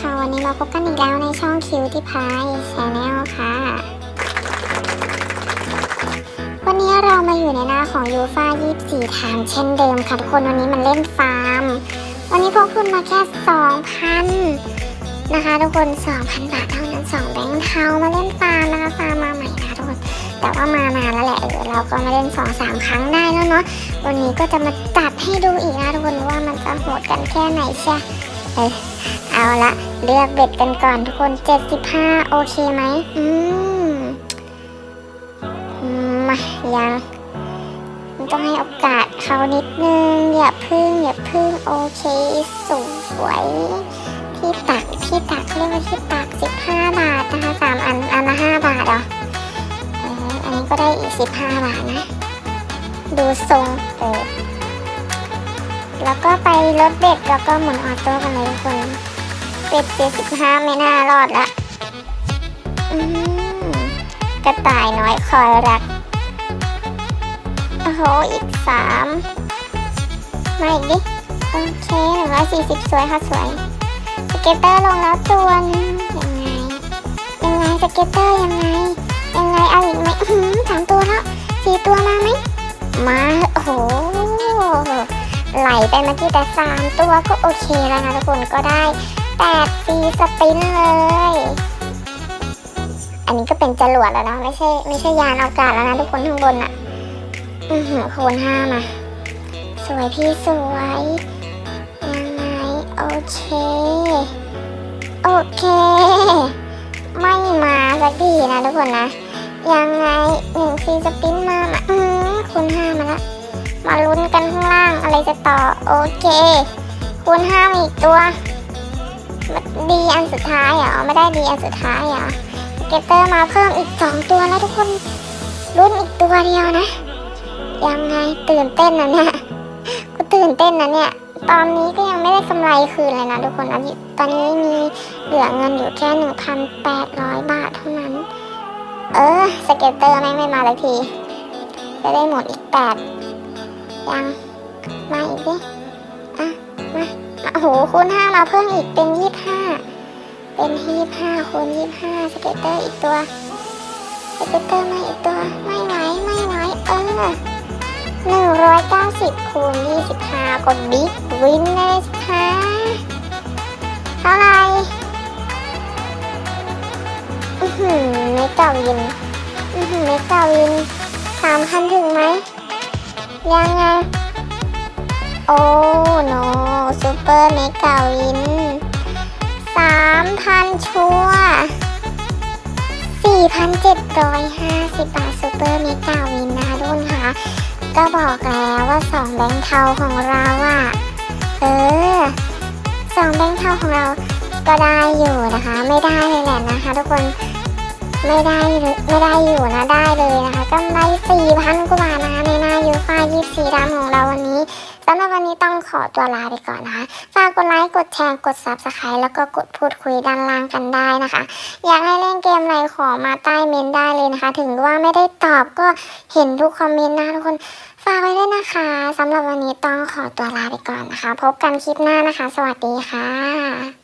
ค่ะ วันนี้มาพบกันอีกแล้วในช่องคิวที่พายแชาแนลค่ะ วันนี้เรามาอยู่ในหน้าของยูฟา24ถามเช่นเดิมค่ะทุกคน วันนี้มันเล่นฟาร์ม วันนี้พวกคุณมาแค่ 2,000 นะคะ ทุกคน 2,000 บาทเท่านั้น 2 แบงค์เทามาเล่นฟาร์มนะคะ ฟาร์มมาใหม่นะคะทุกคน แต่ว่ามานานแล้วแหละเออเราก็มาเล่น 2-3 ครั้งได้แล้วเนาะ วันนี้ก็จะมาจัดให้ดูอีกนะทุกคนว่ามันจะโหดกันแค่ไหนใช่เออ เอาละเลือกเบ็ดกันก่อนทุกคน 75 โอเคไหมอืมมายังต้องให้โอกาสเขานิดนึง อย่าพึ่ง อย่าพึ่ง โอเคสวยที่ตักที่ตักเรียกว่าที่ตัก 15 บาทนะคะสามอันอันละ5บาทเหรอเอออันนี้ก็ได้อีก 15 บาทนะ ดูทรงเออแล้วก็ไปรถเบ็ดแล้วก็หมุนออโต้กันเลยทุกคน เป็ดเจ็ดสิบห้าไม่น่ารอดละอืมกระต่ายน้อยคอยรัก โอ้โห อีกสามมาอีกดิ โอเคหนึ่งร้อยสี่สิบสวยค่ะสวยสเก็ตเตอร์ลงแล้วตัวนึงยังไง ยังไงสเก็ตเตอร์ยังไง ยังไงเอาอีกไหมอื้อหือสามตัวแล้วสี่ตัวมาไหมมาโอ้โหไหลไปเมื่อกี้แต่สามตัวก็โอเคแล้วนะทุกคนก็ได้ แปดฟีสปินเลย อันนี้ก็เป็นจรวดแล้วนะไม่ใช่ไม่ใช่ยานอวกาศแล้วนะทุกคนข้างบนอะอือหือคนห้ามา สวยพี่สวย ยังไง โอเค โอเค ไม่มาสักทีนะทุกคนนะ ยังไงหนึ่งฟีสปินมามาอืมคูณห้ามาละมาลุ้นกันข้างล่างอะไรจะต่อ โอเคคูณห้ามาอีกตัว ดีอันสุดท้ายเหรอไม่ได้ดีอันสุดท้ายเหรอเก็ตเตอร์มาเพิ่มอีกสองตัวแล้วทุกคนลุ้นอีกตัวเดียวนะ ยังไงตื่นเต้นนะเนี่ยกูตื่นเต้นนะเนี่ยตอนนี้ก็ยังไม่ได้กำไรคืนเลยนะทุกคนอันนี้ตอนนี้มีเหลือเงินอยู่แค่หนึ่งพันแปดร้อยบาทเท่านั้น เออสเก็ตเตอร์แม่งไม่มาเลยที จะได้หมดอีกแปดยัง มาอีกดิอะมาโอ้โหคูณห้ามาเพิ่มอีกเป็นยี่ เป็นยี่ห้าคูณยี่ห้าสเก็ตเตอร์อีกตัว สเก็ตเตอร์มาอีกตัว ไม่ไหวไม่ไหวเออหนึ่งร้อยเก้าสิบคูณยี่สิบห้ากดบิ๊กวินเลยสิคะเท่าไหร่อือหือไม่เก่าวินอือหือไม่เก่าวินสามพันถึงไหม ยังไง โอ้โนซูเปอร์เมกาวินามพันชัวสี่พันเจ็ดร้อยห้าสิบบาทซูเปอร์เมกาวินนะคะทุกคนคะก็บอกแล้วว่าสองแบงค์เทาของเราอะเออสองแบงค์เทาของเราก็ได้อยู่นะคะ ไม่ได้เลยแหละนะคะ ทุกคนไม่ได้ไม่ได้อยู่นะได้เลยนะคะกำไรสี่พันกว่าบาทนะคะในหน้ายูฟ่ายี่สีดำของเราวันนี้ สำหรับวันนี้ต้องขอตัวลาไปก่อนนะคะ ฝากกดไลค์ กดแชร์ กด subscribe แล้วก็กดพูดคุยด้านล่างกันได้นะคะ อยากให้เล่นเกมอะไรขอมาใต้เมนได้เลยนะคะ ถึงว่าไม่ได้ตอบก็เห็นทุกคอมเมนต์นะทุกคน ฝากไว้ด้วยนะคะสำหรับวันนี้ต้องขอตัวลาไปก่อนนะคะ พบกันคลิปหน้านะคะ สวัสดีค่ะ